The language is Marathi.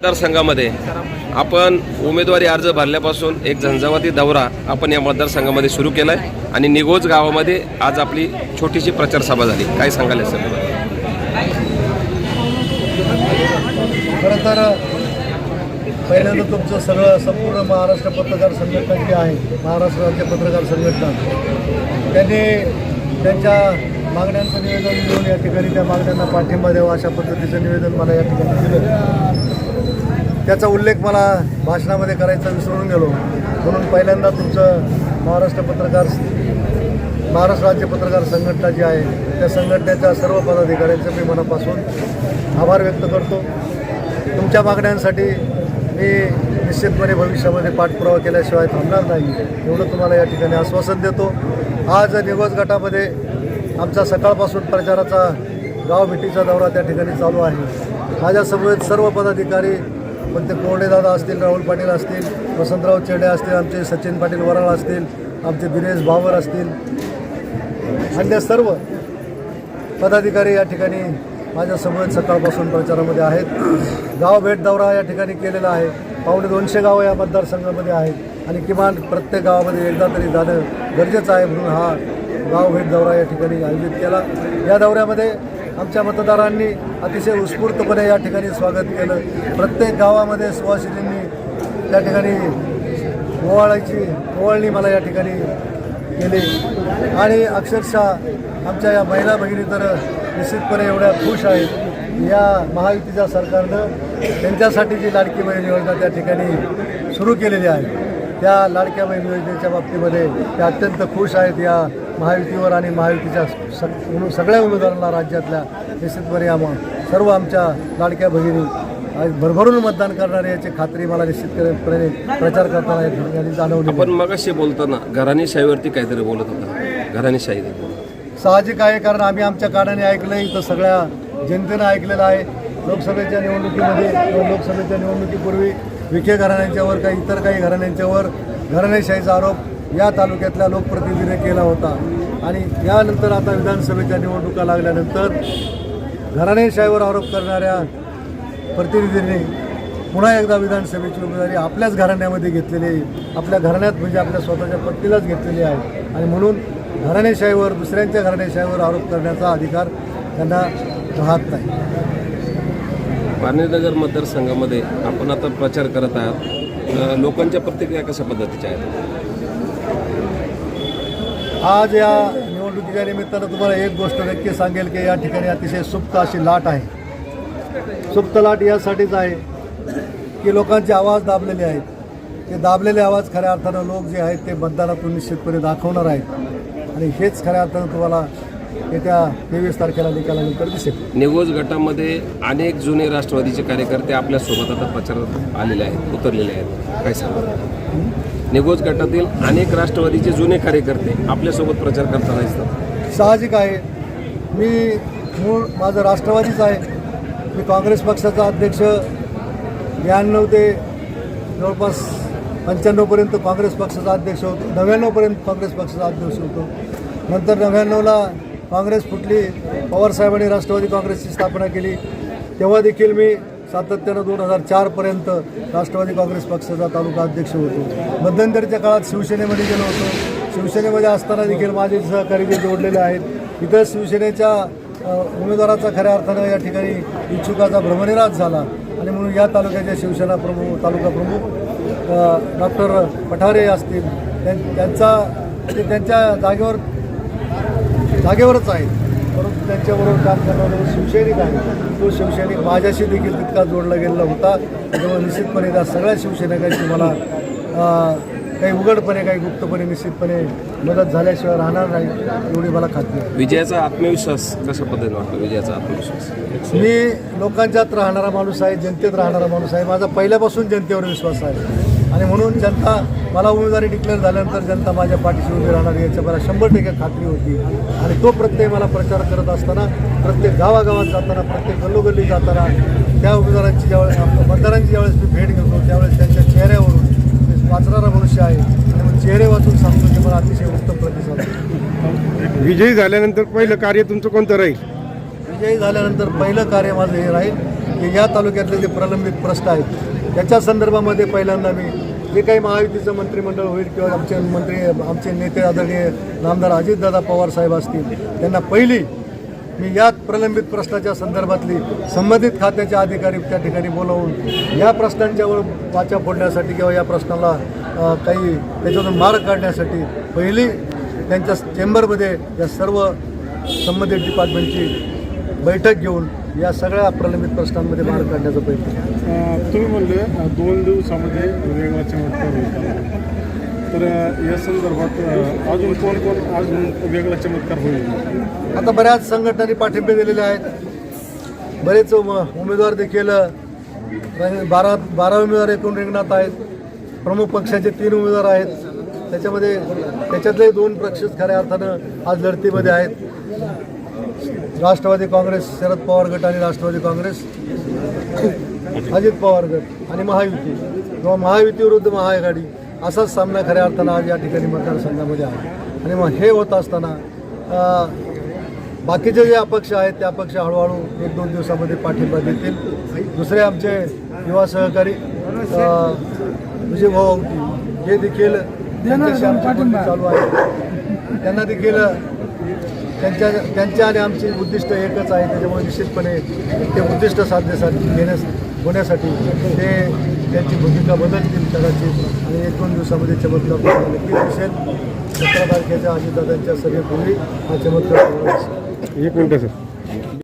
मतदारसंघामध्ये आपण उमेदवारी अर्ज भरल्यापासून एक झंझावाती दौरा आपण या मतदारसंघामध्ये सुरू केला आहे आणि निगोज गावामध्ये आज आपली छोटीशी प्रचारसभा झाली. काय सांगाल सर खरं तर पहिल्यांदा तुमचं सगळं संपूर्ण महाराष्ट्र पत्रकार संघटना जी आहे महाराष्ट्र राज्य पत्रकार संघटना त्यांनी त्यांच्या मागण्यांचं निवेदन देऊन या ठिकाणी त्या मागण्यांना पाठिंबा द्यावा अशा पद्धतीचं निवेदन मला या ठिकाणी दिलं. त्याचा उल्लेख मला भाषणामध्ये करायचा विसरून गेलो. म्हणून पहिल्यांदा तुमचं महाराष्ट्र पत्रकार महाराष्ट्र राज्य पत्रकार संघटना जी आहे त्या संघटनेच्या सर्व पदाधिकाऱ्यांचं मी मनापासून आभार व्यक्त करतो. तुमच्या मागण्यांसाठी मी निश्चितपणे भविष्यामध्ये पाठपुरावा केल्याशिवाय थांबणार नाही. एवढं तुम्हाला या ठिकाणी आश्वासन देतो. आज निवज गटामध्ये आमचा सकाळपासून प्रचाराचा गाव भेटीचा दौरा त्या ठिकाणी चालू आहे. माझ्यासमवेत सर्व पदाधिकारी पण ते कोरडेदादा असतील राहुल पाटील असतील वसंतराव चेडे असतील आमचे सचिन पाटील वराळ असतील आमचे दिनेश भावर असतील अन्य सर्व पदाधिकारी या ठिकाणी माझ्यासमोर सकाळपासून प्रचारामध्ये आहेत. गाव भेट दौरा या ठिकाणी केलेला आहे. पावणे दोनशे गावं या मतदारसंघामध्ये आहेत आणि किमान प्रत्येक गावामध्ये एकदा तरी जाणं गरजेचं आहे म्हणून हा गाव भेट दौरा या ठिकाणी आयोजित केला. या दौऱ्यामध्ये आमच्या मतदारांनी अतिशय उत्स्फूर्तपणे या ठिकाणी स्वागत केलं. प्रत्येक गावामध्ये सुवासिनींनी त्या ठिकाणी ओवाळायची ओवाळणी मला या ठिकाणी केली. आणि अक्षरशः आमच्या या महिला भगिनी तर निश्चितपणे एवढ्या खुश आहेत. या महायुतीच्या सरकारनं त्यांच्यासाठी जी लाडकी बहीण योजना त्या ठिकाणी सुरू केलेली आहे. त्या लाडक्या बहीण योजनेच्या बाबतीमध्ये त्या अत्यंत खुश आहेत या महायुतीवर आणि महायुतीच्या सग सगळ्या उमेदवारांना राज्यातल्या निश्चितपणे आम्हा सर्व आमच्या लाडक्या भगिनी भरभरून मतदान करणारे याची खात्री मला निश्चितपणे प्रचार करताना जाणवली आपण मगाशी बोलताना घराणेशाहीवरती काहीतरी बोलत होता. घराणेशाही साहजिक आहे कारण आम्ही आमच्या कानाने ऐकलं आहे इथं सगळ्या जनतेनं ऐकलेलं आहे. लोकसभेच्या निवडणुकीमध्ये किंवा लोकसभेच्या निवडणुकीपूर्वी विखे घराण्यांच्यावर काही इतर काही घराण्यांच्यावर घराणेशाहीचा आरोप या तालुक्यातल्या लोकप्रतिनिधीने केला होता. आणि यानंतर आता विधानसभेच्या निवडणुका लागल्यानंतर घराणेशाहीवर आरोप करणाऱ्या प्रतिनिधींनी पुन्हा एकदा विधानसभेची उमेदवारी आपल्याच घराण्यामध्ये घेतलेली आहे. आपल्या घराण्यात म्हणजे आपल्या स्वतःच्या पत्नीलाच घेतलेली आहे. आणि म्हणून घराणेशाहीवर दुसऱ्यांच्या घराणेशाहीवर आरोप करण्याचा अधिकार त्यांना राहत नाही. पारनेरनगर मतदारसंघामध्ये आपण आता प्रचार करत आहात. लोकांच्या प्रतिक्रिया कशा पद्धतीच्या आहेत? आज या निवडणुकीच्या निमित्तानं तुम्हाला एक गोष्ट नक्की सांगेल की या ठिकाणी अतिशय सुप्त अशी लाट आहे. सुप्त लाट यासाठीच आहे की लोकांचे आवाज दाबलेले आहेत. ते दाबलेले आवाज खऱ्या अर्थानं लोक जे आहेत ते मतदानातून निश्चितपणे दाखवणार आहेत. आणि हेच खऱ्या अर्थानं तुम्हाला येत्या तेवीस तारखेला निकालानंतर दिसेल. निगोज गटामध्ये अनेक जुने राष्ट्रवादीचे कार्यकर्ते आपल्यासोबत आता प्रचारात आलेले आहेत उतरलेले आहेत. काय सांगा निगोज गटातील अनेक राष्ट्रवादीचे जुने कार्यकर्ते आपल्यासोबत प्रचार करताना दिसतात. साहजिक आहे. मी मूळ माझं राष्ट्रवादीच आहे. मी काँग्रेस पक्षाचा अध्यक्ष. ब्याण्णव ते जवळपास पंच्याण्णवपर्यंत काँग्रेस पक्षाचा अध्यक्ष होतो. नव्याण्णवपर्यंत काँग्रेस पक्षाचा अध्यक्ष होतो. नंतर नव्याण्णवला काँग्रेस फुटली पवारसाहेबांनी राष्ट्रवादी काँग्रेसची स्थापना केली. तेव्हा देखील मी सातत्यानं दोन हजार चारपर्यंत राष्ट्रवादी काँग्रेस पक्षाचा तालुका अध्यक्ष होतो. मध्यंतरीच्या काळात शिवसेनेमध्ये गेलो होतो. शिवसेनेमध्ये असताना देखील माझे सहकारी जे जोडलेले आहेत. इथं शिवसेनेच्या उमेदवाराचा खऱ्या अर्थानं या ठिकाणी इच्छुकाचा भ्रमनिराश झाला. आणि म्हणून या तालुक्याच्या शिवसेना प्रमुख तालुका प्रमुख डॉक्टर पठारे असतील त्यां- त्यांचा ते त्यांच्या जागेवर जागेवरच आहे परंतु त्यांच्याबरोबर काम करणारा जो शिवसैनिक आहे तो शिवसैनिक माझ्याशी देखील तितका जोडला गेलेला होता. त्यामुळे निश्चितपणे त्या सगळ्या शिवसैनिकांची मला काही उघडपणे काही गुप्तपणे निश्चितपणे मदत झाल्याशिवाय राहणार नाही एवढी मला खात्री आहे. विजयाचा आत्मविश्वास कशा पद्धतीने वाटतो? विजयाचा आत्मविश्वास? मी लोकांच्यात राहणारा माणूस आहे जनतेत राहणारा माणूस आहे. माझा पहिल्यापासून जनतेवर विश्वास आहे. आणि म्हणून जनता मला उमेदवारी डिक्लेअर झाल्यानंतर जनता माझ्या पाठीशी उभी राहणार याची मला शंभर टक्के खात्री होती. आणि तो प्रत्यय मला प्रचार करत असताना प्रत्येक गावागावात जाताना प्रत्येक गल्लोगल्ली जाताना त्या उमेदवारांची ज्यावेळेस मतदारांची ज्यावेळेस मी भेट घेतो त्यावेळेस त्यांच्या चेहऱ्यावरून मी वाचणारा मनुष्य आहे. आणि मग चेहरे वाचून सांगतो की मला अतिशय उत्तम प्रतिसाद आहे. विजयी झाल्यानंतर पहिलं कार्य तुमचं कोणतं राहील? विजयी झाल्यानंतर पहिलं कार्य माझं हे राहील की या तालुक्यातले जे प्रलंबित प्रश्न आहेत त्याच्या संदर्भामध्ये पहिल्यांदा मी जे काही महायुतीचं मंत्रिमंडळ होईल किंवा आमचे मंत्री आमचे नेते आदरणीय नामदार अजितदादा पवार साहेब असतील त्यांना पहिली मी या प्रलंबित प्रश्नाच्या संदर्भातली संबंधित खात्याचे अधिकारी त्या ठिकाणी बोलावून या प्रश्नांच्यावर वाचा फोडण्यासाठी किंवा या प्रश्नाला काही त्याच्यातून मार्ग काढण्यासाठी पहिली त्यांच्या चेंबरमध्ये या सर्व संबंधित डिपार्टमेंटची बैठक घेऊन या सगळ्या प्रलंबित प्रश्नांमध्ये मार्ग काढण्याचा प्रयत्न केला. तुम्ही म्हणले दोन दिवसामध्ये वेगळा चमत्कार होईल तर या संदर्भात अजून कोण कोण अजून वेगळा चमत्कार होईल? आता बऱ्याच संघटनांनी पाठिंबे दिलेले आहेत. बरेच उम- उमेदवार देखील बारा बारा उमेदवार एकूण रिंगणात आहेत. प्रमुख पक्षाचे तीन उमेदवार आहेत. त्याच्यामध्ये त्याच्यातले दोन पक्ष खऱ्या अर्थानं आज लढतीमध्ये आहेत. राष्ट्रवादी काँग्रेस शरद पवार गट आणि राष्ट्रवादी काँग्रेस. अजित पवार गट आणि महायुती. किंवा महायुती विरुद्ध महाआघाडी असाच सामना खऱ्या अर्थानं आज या ठिकाणी मतदारसंघामध्ये आहे. आणि मग हे होत असताना बाकीचे जे अपक्ष आहेत ते अपक्ष हळूहळू एक दोन दिवसामध्ये पाठिंबा देतील. दुसरे आमचे युवा सहकारी विजय भाऊ हे देखील चालू आहे. त्यांना देखील त्यांच्या त्यांच्या आणि आमची उद्दिष्ट एकच आहे. त्याच्यामुळे निश्चितपणे ते उद्दिष्ट साधण्यासाठी घेण्यास होण्यासाठी ते त्यांची भूमिका बदलतील कदाचित. आणि एक दोन दिवसामध्ये चमत्कार नक्की दिसेल. सतरा तारखेच्या अजितदादांच्या सभेपूर्वी हा चमत्कार एक मिनटं सर.